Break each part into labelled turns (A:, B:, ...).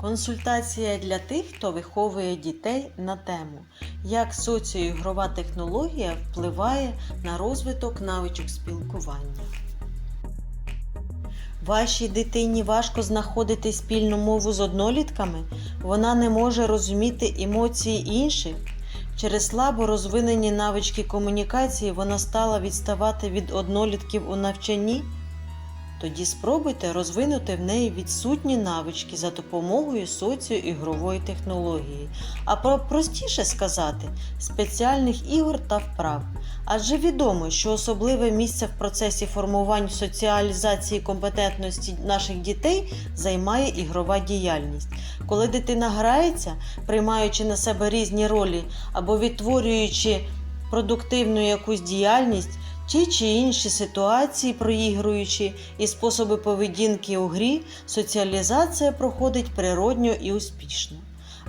A: Консультація для тих, хто виховує дітей на тему, як соціоігрова технологія впливає на розвиток навичок спілкування. Вашій дитині важко знаходити спільну мову з однолітками, вона не може розуміти емоції інших. Через слабо розвинені навички комунікації вона стала відставати від однолітків у навчанні. Тоді спробуйте розвинути в неї відсутні навички за допомогою соціоігрової технології, а про простіше сказати спеціальних ігор та вправ. Адже відомо, що особливе місце в процесі формування соціалізації компетентності наших дітей займає ігрова діяльність. Коли дитина грається, приймаючи на себе різні ролі або відтворюючи продуктивну якусь діяльність, ті чи інші ситуації, проігруючи і способи поведінки у грі, соціалізація проходить природньо і успішно.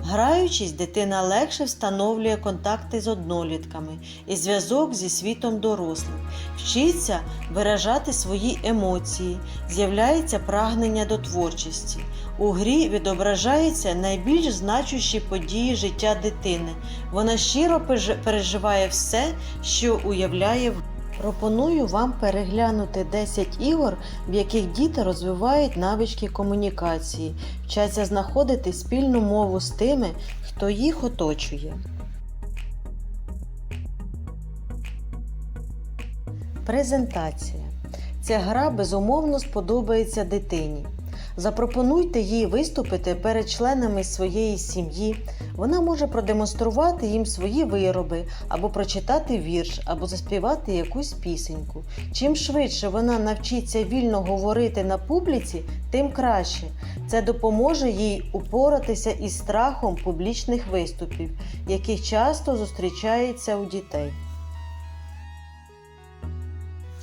A: Граючись, дитина легше встановлює контакти з однолітками і зв'язок зі світом дорослих, вчиться виражати свої емоції, з'являється прагнення до творчості. У грі відображаються найбільш значущі події життя дитини. Вона щиро переживає все, що уявляє в Пропоную вам переглянути 10 ігор, в яких діти розвивають навички комунікації, вчаться знаходити спільну мову з тими, хто їх оточує. Презентація. Ця гра безумовно сподобається дитині. Запропонуйте їй виступити перед членами своєї сім'ї. Вона може продемонструвати їм свої вироби, або прочитати вірш, або заспівати якусь пісеньку. Чим швидше вона навчиться вільно говорити на публіці, тим краще. Це допоможе їй упоратися із страхом публічних виступів, яких часто зустрічається у дітей.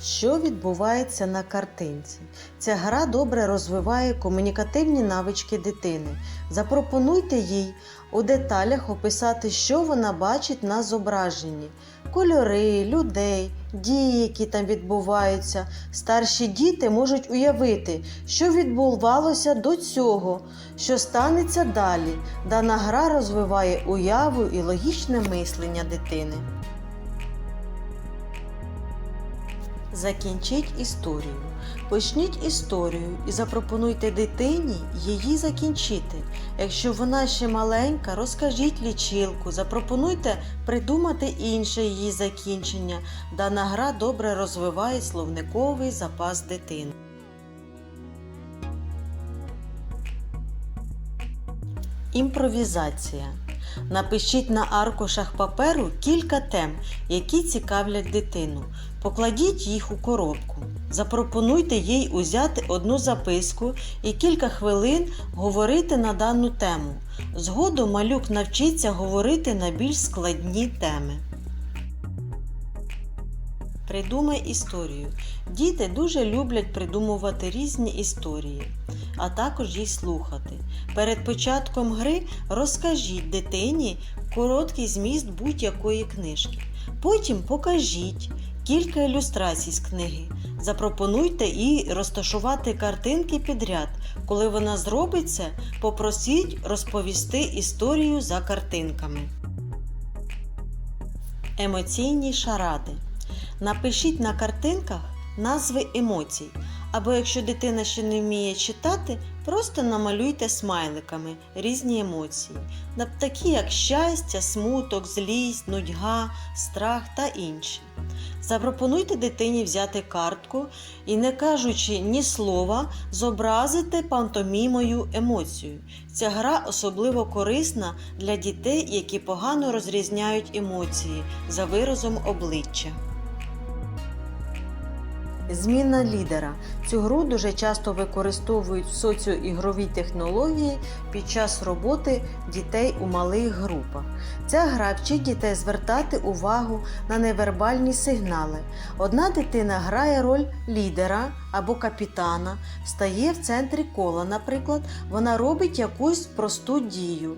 A: Що відбувається на картинці? Ця гра добре розвиває комунікативні навички дитини. Запропонуйте їй у деталях описати, що вона бачить на зображенні: кольори, людей, дії, які там відбуваються. Старші діти можуть уявити, що відбувалося до цього, що станеться далі. Дана гра розвиває уяву і логічне мислення дитини. Закінчіть історію. Почніть історію і запропонуйте дитині її закінчити. Якщо вона ще маленька, розкажіть лічилку, запропонуйте придумати інше її закінчення. Дана гра добре розвиває словниковий запас дитини. Імпровізація. Напишіть на аркушах паперу кілька тем, які цікавлять дитину. Покладіть їх у коробку. Запропонуйте їй узяти одну записку і кілька хвилин говорити на дану тему. Згодом малюк навчиться говорити на більш складні теми. Придумай історію. Діти дуже люблять придумувати різні історії, а також їх слухати. Перед початком гри розкажіть дитині короткий зміст будь-якої книжки. Потім покажіть кілька ілюстрацій з книги. Запропонуйте їй розташувати картинки підряд. Коли вона зробить це, попросіть розповісти історію за картинками. Емоційні шаради. Напишіть на картинках назви емоцій. Або якщо дитина ще не вміє читати, просто намалюйте смайликами різні емоції, такі як щастя, смуток, злість, нудьга, страх та інші. Запропонуйте дитині взяти картку і, не кажучи ні слова, зобразити пантомімою емоцію. Ця гра особливо корисна для дітей, які погано розрізняють емоції за виразом обличчя. Зміна лідера. Цю гру дуже часто використовують в соціоігровій технології під час роботи дітей у малих групах. Ця гра вчить дітей звертати увагу на невербальні сигнали. Одна дитина грає роль лідера або капітана, стає в центрі кола. Наприклад, вона робить якусь просту дію.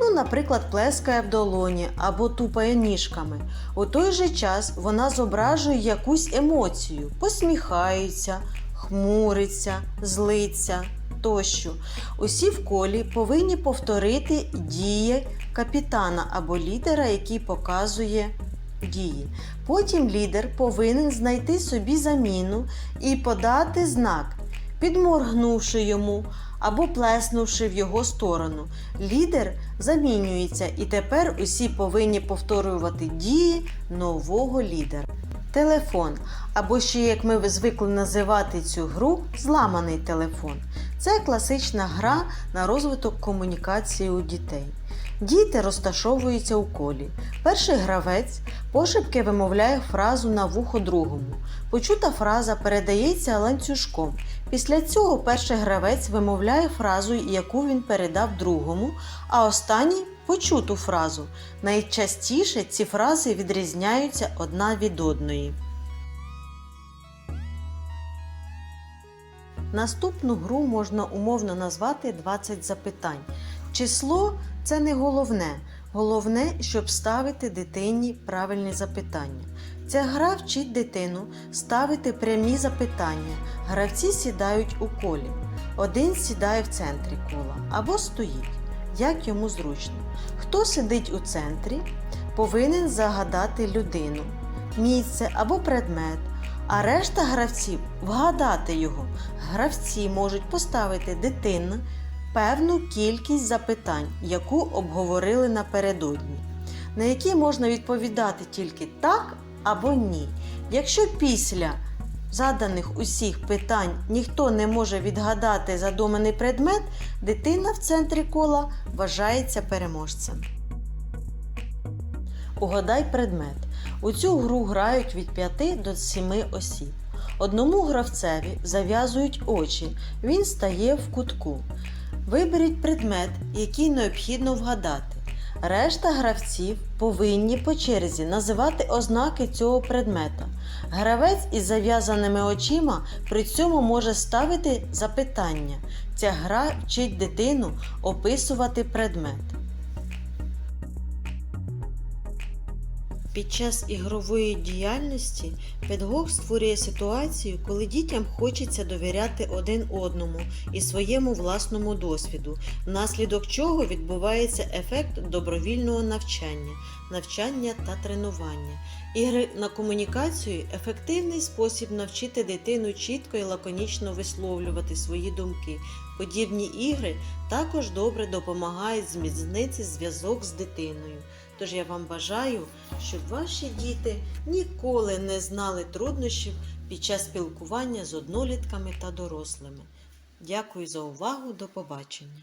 A: Ну, наприклад, плескає в долоні або тупає ніжками. У той же час вона зображує якусь емоцію, посміхається, хмуриться, злиться. тощо. Усі в колі повинні повторити дії капітана або лідера, який показує дії. Потім лідер повинен знайти собі заміну і подати знак, підморгнувши йому або плеснувши в його сторону. Лідер замінюється, і тепер усі повинні повторювати дії нового лідера. Телефон, або ще, як ми звикли називати цю гру, зламаний телефон. Це класична гра на розвиток комунікації у дітей. Діти розташовуються у колі. Перший гравець пошепки вимовляє фразу на вухо другому. Почута фраза передається ланцюжком. Після цього перший гравець вимовляє фразу, яку він передав другому, а останній почуту фразу. Найчастіше ці фрази відрізняються одна від одної. Наступну гру можна умовно назвати 20 запитань. Число це не головне. Головне, щоб ставити дитині правильні запитання. Ця гра вчить дитину ставити прямі запитання. Гравці сідають у колі. Один сідає в центрі кола або стоїть, як йому зручно. Хто сидить у центрі, повинен загадати людину, місце або предмет, а решта гравців вгадати його. Гравці можуть поставити дитину певну кількість запитань, яку обговорили напередодні, на які можна відповідати тільки так або ні. Якщо після заданих усіх питань ніхто не може відгадати задуманий предмет, дитина в центрі кола вважається переможцем. Угадай предмет. У цю гру грають від 5 до 7 осіб. Одному гравцеві зав'язують очі, він стає в кутку. Виберіть предмет, який необхідно вгадати. Решта гравців повинні по черзі називати ознаки цього предмета. Гравець із зав'язаними очима при цьому може ставити запитання. Ця гра вчить дитину описувати предмет. Під час ігрової діяльності педагог створює ситуацію, коли дітям хочеться довіряти один одному і своєму власному досвіду, внаслідок чого відбувається ефект добровільного навчання, навчання та тренування. Ігри на комунікацію ефективний спосіб навчити дитину чітко і лаконічно висловлювати свої думки. Подібні ігри також добре допомагають зміцнити зв'язок з дитиною. Тож я вам бажаю, щоб ваші діти ніколи не знали труднощів під час спілкування з однолітками та дорослими. Дякую за увагу, до побачення!